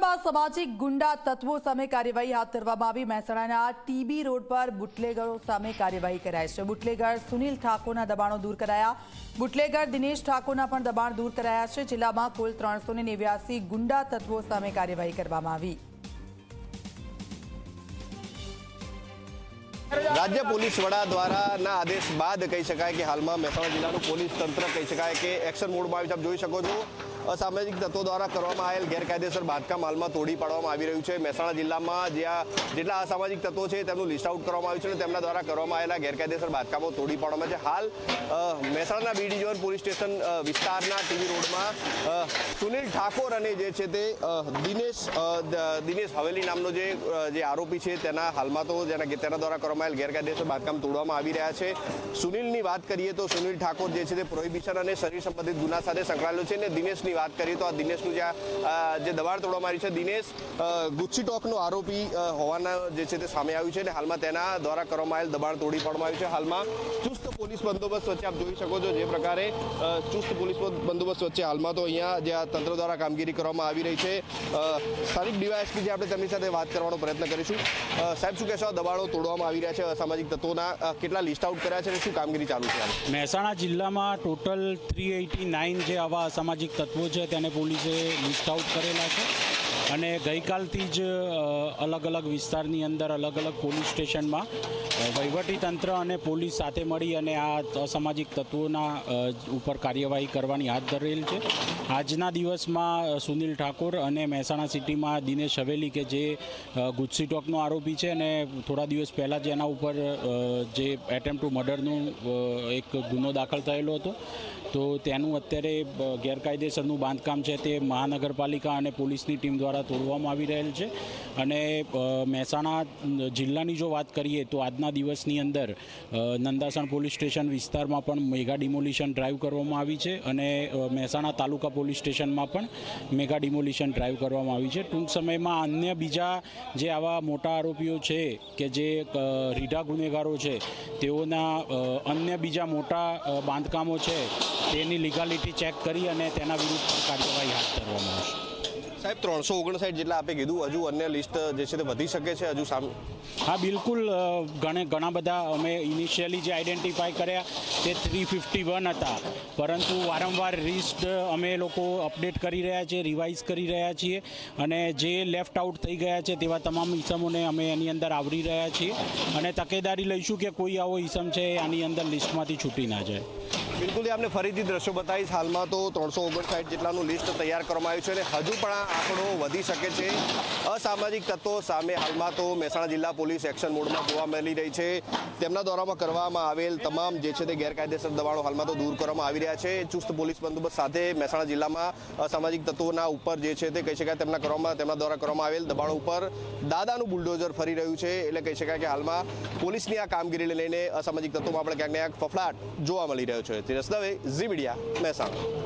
મહેસાણામાં સામાજિક ગુંડા તત્વો સામે કાર્યવાહી હાથ ધરવામાં આવી. મહેસાણાના ટીબી રોડ પર બુટલેગરો સામે કાર્યવાહી કરાઈ છે. બુટલેગર સુનિલ ઠાકોરના દબાણો દૂર કરાયા. બુટલેગર દિનેશ ઠાકોરના પણ દબાણ દૂર કરાયા છે. જિલ્લામાં કુલ ત્રણસો ગુંડા તત્વો સામે કાર્યવાહી કરવામાં આવી. રાજ્ય પોલીસ વડા દ્વારાના આદેશ બાદ કહી શકાય કે હાલમાં મહેસાણા જિલ્લાનું પોલીસ તંત્ર કહી શકાય કે એક્શન મોડમાં આવી જોઈ શકો છો અસામાજિક તત્વો દ્વારા કરવામાં આવેલ ગેરકાયદેસર બાંધકામ હાલમાં તોડી પાડવામાં આવી રહ્યું છે. મહેસાણા જિલ્લામાં જ્યાં જેટલા અસામાજિક તત્વો છે તેમનું લિસ્ટ આઉટ કરવામાં આવ્યું છે અને તેમના દ્વારા કરવામાં આવેલા ગેરકાયદેસર બાંધકામો તોડી પાડવામાં છે. હાલ મહેસાણાના બી ડિવિઝન પોલીસ સ્ટેશન વિસ્તારના ટીવી રોડમાં સુનિલ ઠાકોર અને જે છે તે દિનેશ દિનેશ હવેલી નામનો જે જે આરોપી છે તેના હાલમાં તો જેના તેના દ્વારા કરવામાં આવેલ ગેરકાયદેસર બાંધકામ તોડવામાં આવી રહ્યા છે. સુનિલની વાત કરીએ તો સુનિલ ઠાકોર જે છે તે પ્રોહિબિશન અને શરીર સંબંધિત ગુના સાથે સંકળાયેલો છે અને દિનેશની વાત કરીએ તો આ દિનેશનું જે જે દબાણ તોડવામાં આવ્યું છે, દિનેશ ગુચ્છી ટોકનો આરોપી હોવાના જે છે તે સામે આવ્યું છે અને હાલમાં તેના દ્વારા કરવામાં આવેલ દબાણ તોડી પાડવામાં આવ્યું છે. હાલમાં ચુસ્ત પોલીસ બંદોબસ્ત વચ્ચે આપ જોઈ શકો છો જે પ્રકારે ચુસ્ત પોલીસ બંદોબસ્ત વચ્ચે હાલમાં તો અહીંયા જે આ તંત્ર દ્વારા કામગીરી કરવામાં આવી રહી છે. સ્થાનિક ડીવાયએસપી જે આપણે તેમની સાથે વાત કરવાનો પ્રયત્ન કરીશું. સાહેબ, શું કહેશો દબાણો તોડવામાં આવી રહ્યા છે અસામાજિક તત્વોના? કેટલા લિસ્ટ આઉટ કર્યા છે અને શું કામગીરી ચાલુ છે? મહેસાણા જિલ્લામાં ટોટલ થ્રી એટી નાઇન જે આવા અસામાજિક તત્વો છે તેને પોલીસે લિસ્ટ આઉટ કરેલા છે. અને ગઈકાલથી જ અલગ અલગ વિસ્તારની અંદર અલગ અલગ પોલીસ સ્ટેશનમાં વહીવટીતંત્ર વહીવટી તંત્ર અને પોલીસ સાથે મળી અને આ અસામાજિક તત્વોના ઉપર કાર્યવાહી કરવાની હાથ ધરેલ છે. આજના દિવસમાં સુનિલ ઠાકોર અને મહેસાણા સિટીમાં દિનેશ હવેલી કે જે ગુજસી ટોકનો આરોપી છે અને થોડા દિવસ પહેલાં જ એના ઉપર જે એટેમ્પ ટુ મર્ડરનું એક ગુનો દાખલ થયેલો હતો. તો તેનું અત્યારે ગેરકાયદેસરનું બાંધકામ છે તે મહાનગરપાલિકા અને પોલીસની ટીમ દ્વારા તોડવામાં આવી રહેલ છે. અને મહેસાણા જિલ્લાની જો વાત કરીએ તો આજના દિવસની અંદર નંદાસણ પોલીસ સ્ટેશન વિસ્તારમાં પણ મેગા ડિમોલિશન ડ્રાઈવ કરવામાં આવી છે અને મહેસાણા તાલુકા પોલીસ સ્ટેશનમાં પણ મેગા ડિમોલિશન ડ્રાઈવ કરવામાં આવી છે. ટૂંક સમયમાં અન્ય બીજા જે આવા મોટા આરોપીઓ છે કે જે રીઢા ગુનેગારો છે, તેઓના અન્ય બીજા મોટા બાંધકામો છે, તેની લીગાલિટી ચેક કરી અને તેના વિરુદ્ધ કાર્યવાહી હાથ ધરવામાં આવશે. સાહેબ, ત્રણસો ઓગણસાઠ જેટલા આપે કીધું, હજુ અન્ય લિસ્ટ જે છે તે વધી શકે છે હજુ સામે હા, બિલકુલ ઘણે ઘણા બધા અમે ઇનિશિયલી જે આઈડેન્ટિફાય કર્યા તે થ્રી ફિફ્ટી વન હતા. પરંતુ વારંવાર લિસ્ટ અમે લોકો અપડેટ કરી રહ્યા છીએ રિવાઇઝ કરી રહ્યા છીએ અને જે લેફ્ટ આઉટ થઈ ગયા છે તેવા તમામ ઈસમોને અમે એની અંદર આવરી રહ્યા છીએ. અને તકેદારી લઈશું કે કોઈ આવો ઈસમ છે આની અંદર લિસ્ટમાંથી છૂટી ના જાય. બિલકુલ આપને ફરીથી દ્રશ્યો બતાવીશ. હાલમાં તો ત્રણસો ઓગણસાઠ જેટલાનું લિસ્ટ તૈયાર કરવામાં આવ્યું છે અને હજુ પણ આ આંકડો વધી શકે છે. અસામાજિક તત્વો સામે હાલમાં તો મહેસાણા જિલ્લા પોલીસ એક્શન મોડમાં જોવા મળી રહી છે. તેમના દ્વારામાં કરવામાં આવેલ તમામ જે છે તે ગેરકાયદેસર દબાણો હાલમાં તો દૂર કરવામાં આવી રહ્યા છે. ચુસ્ત પોલીસ બંદોબસ્ત સાથે મહેસાણા જિલ્લામાં અસામાજિક તત્વોના ઉપર જે છે તે કહી શકાય તેમના કરવામાં, તેમના દ્વારા કરવામાં આવેલ દબાણો ઉપર દાદાનું બુલડોઝર ફરી રહ્યું છે. એટલે કહી શકાય કે હાલમાં પોલીસની આ કામગીરીને લઈને અસામાજિક તત્વોમાં આપણે ક્યાંક ક્યાંક ફફડાટ જોવા મળી રહ્યો છે. ધીરજ દવે મીડિયા મહેસાણા.